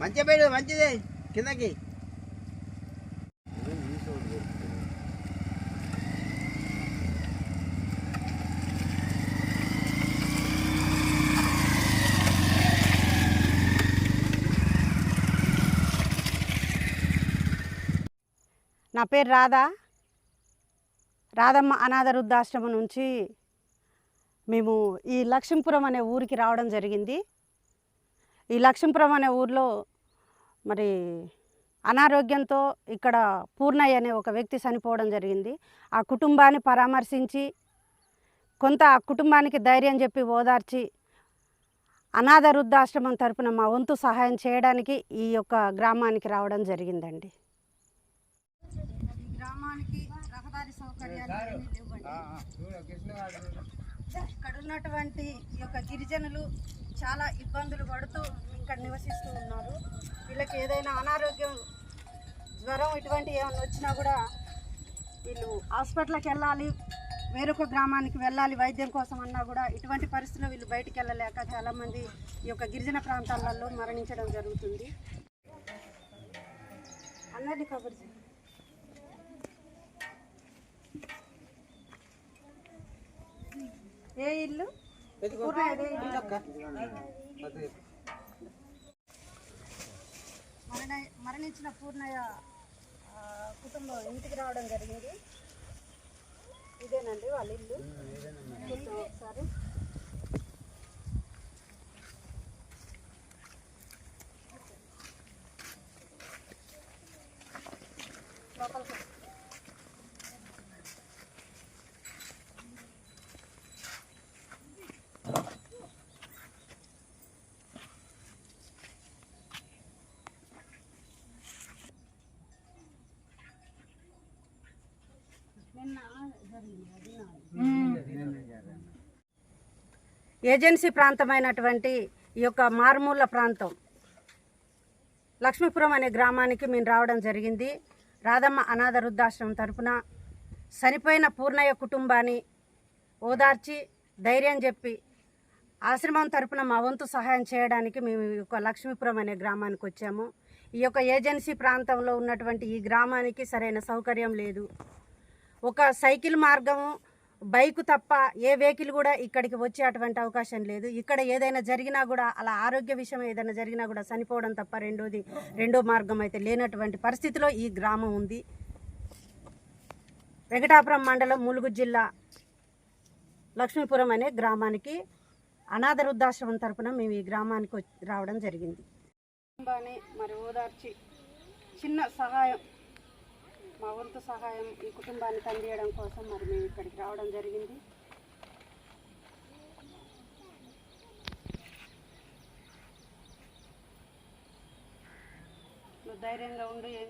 మంచి పేరు మంచిదే. కిందకి. నా పేరు రాధా. రాధమ్మ అనాథ వృద్ధాశ్రమం నుంచి మేము ఈ లక్ష్మీపురం అనే ఊరికి రావడం జరిగింది. ఈ లక్ష్మీపురం అనే ఊర్లో మరి అనారోగ్యంతో ఇక్కడ పూర్ణయ్య అనే ఒక వ్యక్తి చనిపోవడం జరిగింది. ఆ కుటుంబాన్ని పరామర్శించి కొంత ఆ కుటుంబానికి ధైర్యం చెప్పి ఓదార్చి అనాథ వృద్ధాశ్రమం తరపున మా వంతు సహాయం చేయడానికి ఈ యొక్క గ్రామానికి రావడం జరిగిందండి. గ్రామానికి రహదారి సౌకర్యాలు ఇక్కడ ఉన్నటువంటి ఈ యొక్క గిరిజనులు చాలా ఇబ్బందులు పడుతూ ఇక్కడ నివసిస్తూ ఉన్నారు. వీళ్ళకి ఏదైనా అనారోగ్యం జ్వరం ఇటువంటి ఏమైనా వచ్చినా కూడా వీళ్ళు హాస్పిటల్కి వెళ్ళాలి వేరొక గ్రామానికి వెళ్ళాలి వైద్యం కోసం అన్నా కూడా ఇటువంటి పరిస్థితుల్లో వీళ్ళు బయటికి వెళ్ళలేక చాలామంది ఈ యొక్క గిరిజన ప్రాంతాలలో మరణించడం జరుగుతుంది. అందరినీ కబుర్. ఏ ఇల్లు? ఇదే ఇల్లు. మరణ మరణించిన పూర్ణయ్య కుటుంబం ఇంటికి రావడం జరిగింది. ఇదేనండి వాళ్ళ ఇల్లు. ఒకసారి. ఏజెన్సీ ప్రాంతమైనటువంటి ఈ యొక్క మారుమూల ప్రాంతం లక్ష్మీపురం అనే గ్రామానికి మేము రావడం జరిగింది. రాధమ్మ అనాథ వృద్ధాశ్రమం తరపున చనిపోయిన పూర్ణయ్య కుటుంబాన్ని ఓదార్చి ధైర్యం చెప్పి ఆశ్రమం తరపున మా వంతు సహాయం చేయడానికి మేము ఈ యొక్క లక్ష్మీపురం అనే గ్రామానికి వచ్చాము. ఈ యొక్క ఏజెన్సీ ప్రాంతంలో ఉన్నటువంటి ఈ గ్రామానికి సరైన సౌకర్యం లేదు. ఒక సైకిల్ మార్గము బైక్ తప్ప ఏ వెహికల్ కూడా ఇక్కడికి వచ్చే అటువంటి అవకాశం లేదు. ఇక్కడ ఏదైనా జరిగినా కూడా అలా ఆరోగ్య విషయం ఏదైనా జరిగినా కూడా చనిపోవడం తప్ప రెండోది రెండో మార్గం అయితే లేనటువంటి పరిస్థితిలో ఈ గ్రామం ఉంది. వెంకటాపురం మండలం ములుగు జిల్లా లక్ష్మీపురం అనే గ్రామానికి అనాథ వృద్ధాశ్రమం తరఫున మేము ఈ గ్రామానికి వచ్చి- రావడం జరిగింది. కుటుంబాన్ని మరి ఓదార్చి చిన్న సహాయం మా వంతు సహాయం ఈ కుటుంబానికి అందియడం కోసం మరి మేము ఇక్కడికి రావడం జరిగింది. నువ్వు ధైర్యంగా ఉండు ఏం